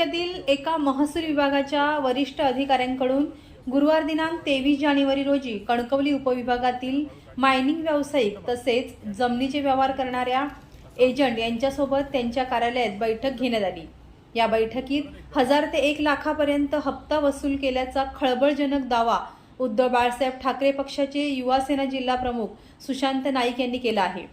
तालुक्यातील एका महसूल विभागाच्या वरिष्ठ अधिकाऱ्यांकडून गुरुवार दिनांक तेवीस जानेवारी रोजी कणकवली उपविभागातील मायनिंग व्यावसायिक तसेच जमिनीचे व्यवहार करणाऱ्या एजंट यांच्यासोबत त्यांच्या कार्यालयात बैठक घेण्यात आली. या बैठकीत हजार ते एक लाखापर्यंत हप्ता वसूल केल्याचा खळबळजनक दावा उद्धव बाळासाहेब ठाकरे पक्षाचे युवासेना जिल्हा प्रमुख सुशांत नाईक यांनी केला आहे.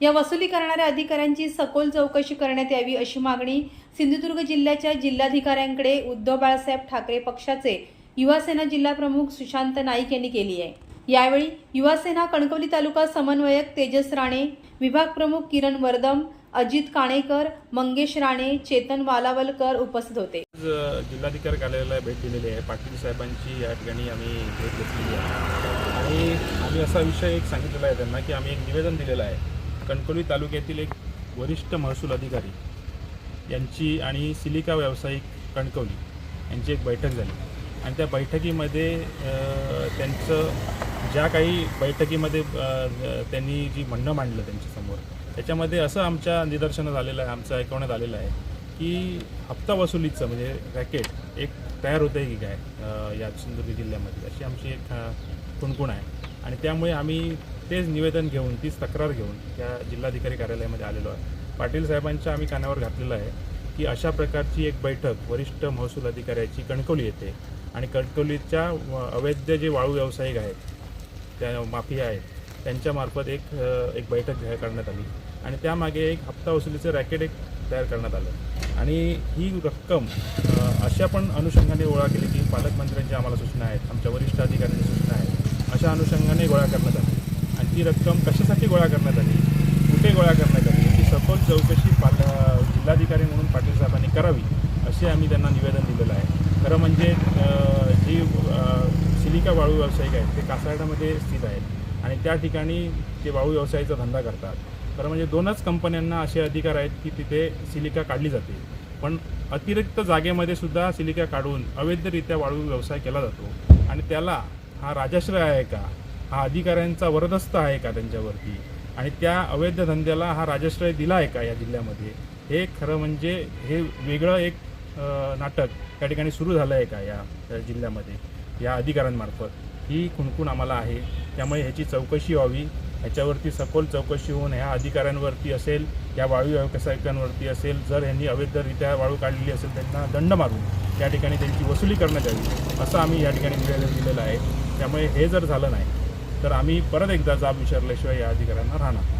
या वसुली करणाऱ्या अधिकाऱ्यांची सखोल चौकशी करण्यात यावी अशी मागणी सिंधुदुर्ग जिल्ह्याच्या जिल्हाधिकाऱ्यांकडे उद्धव बाळासाहेब ठाकरे पक्षाचे युवासेना जिल्हाप्रमुख सुशांत नाईक यांनी केली आहे. यावेळी युवासेना कणकवली तालुका समन्वयक तेजस राणे विभाग प्रमुख किरण वर्दम अजित काणेकर मंगेश राणे चेतन वालावलकर उपस्थित होते. जिल्हाधिकारी कार्यालयाला भेट दिलेली आहे. पाटील साहेबांची या ठिकाणी आम्ही भेट घेतलेली आहे. आणि आम्ही असा विषय एक सांगितलेला आहे त्यांना की आम्ही एक निवेदन दिलेलं आहे. कणकवली तालुक्यातील एक वरिष्ठ महसूल अधिकारी यांची आणि सिलिका व्यावसायिक कणकवली यांची एक बैठक झाली. आणि त्या बैठकीमध्ये त्यांचं ज्या काही बैठकीमध्ये त्यांनी जी म्हणणं मांडलं त्यांच्यासमोर त्याच्यामध्ये असं आमच्या निदर्शनं झालेलं आहे आमचं ऐकवण्यात आलेलं आहे की हप्ता वसुलीचं म्हणजे रॅकेट एक तयार होतं आहे की काय या सिंधुदुर्ग जिल्ह्यामध्ये. अशी आमची एक कुणकुण आहे. आणि त्यामुळे आम्ही तेच निवेदन घेऊन तीच तक्रार घेऊन या जिल्हाधिकारी कार्यालयामध्ये आलेलो आहे. पाटील साहेबांच्या आम्ही कानावर घातलेलं आहे की अशा प्रकारची एक बैठक वरिष्ठ महसूल अधिकाऱ्याची कणकवली येते आणि कणकवलीच्या व- अवैध जे वाळू व्यावसायिक आहेत त्या माफिया आहेत त्यांच्यामार्फत एक एक बैठक घ्या करण्यात आली आणि त्यामागे एक हप्ता वसुलीचं रॅकेट एक तयार करण्यात आलं. आणि ही रक्कम अशा पण अनुषंगाने गोळा केली की पालकमंत्र्यांच्या आम्हाला सूचना आहेत आमच्या वरिष्ठ अधिकाऱ्यांच्या सूचना आहेत अशा अनुषंगाने गोळा करण्यात आली ती रक्कम कशासाठी गोळा करण्यात आली? कुठे गोळा करण्यात आली? याची सखोल चौकशी पाल जिल्हाधिकारी म्हणून पाटील साहेबांनी करावी असे आम्ही त्यांना निवेदन दिलेलं आहे. खरं म्हणजे जी सिलिका वाळू व्यावसायिक आहेत ते कासारडामध्ये स्थित आहेत आणि त्या ठिकाणी ते वाळू व्यवसायाचा धंदा करतात. खरं म्हणजे दोनच कंपन्यांना असे अधिकार आहेत की तिथे सिलिका काढली जाते. पण अतिरिक्त जागेमध्ये सुद्धा सिलिका काढून अवैधरित्या वाळू व्यवसाय केला जातो. आणि त्याला हा राजाश्रय आहे का? हा अधिकाऱ्यांचा वरदस्त आहे का त्यांच्यावरती? आणि त्या अवैध धंद्याला हा राजाश्रय दिला आहे का या जिल्ह्यामध्ये? हे खरं म्हणजे हे वेगळं एक नाटक त्या ठिकाणी सुरू झालं आहे का या जिल्ह्यामध्ये? या अधिकाऱ्यांमार्फत. ही खुणखुण आम्हाला आहे. त्यामुळे ह्याची चौकशी व्हावी. ह्याच्यावरती सखोल चौकशी होऊन ह्या अधिकाऱ्यांवरती असेल या वाळू व्यावसायिकांवरती असेल जर ह्यांनी अवैधरित्या वाळू काढलेली असेल त्यांना दंड मारून त्या ठिकाणी त्यांची वसुली करण्यात यावी असं आम्ही या ठिकाणी निवेदन दिलेलं आहे. त्यामुळे हे जर झालं नाही तर आम्ही परत एकदा जाब विचारल्याशिवाय या अधिकाऱ्यांना राहणार.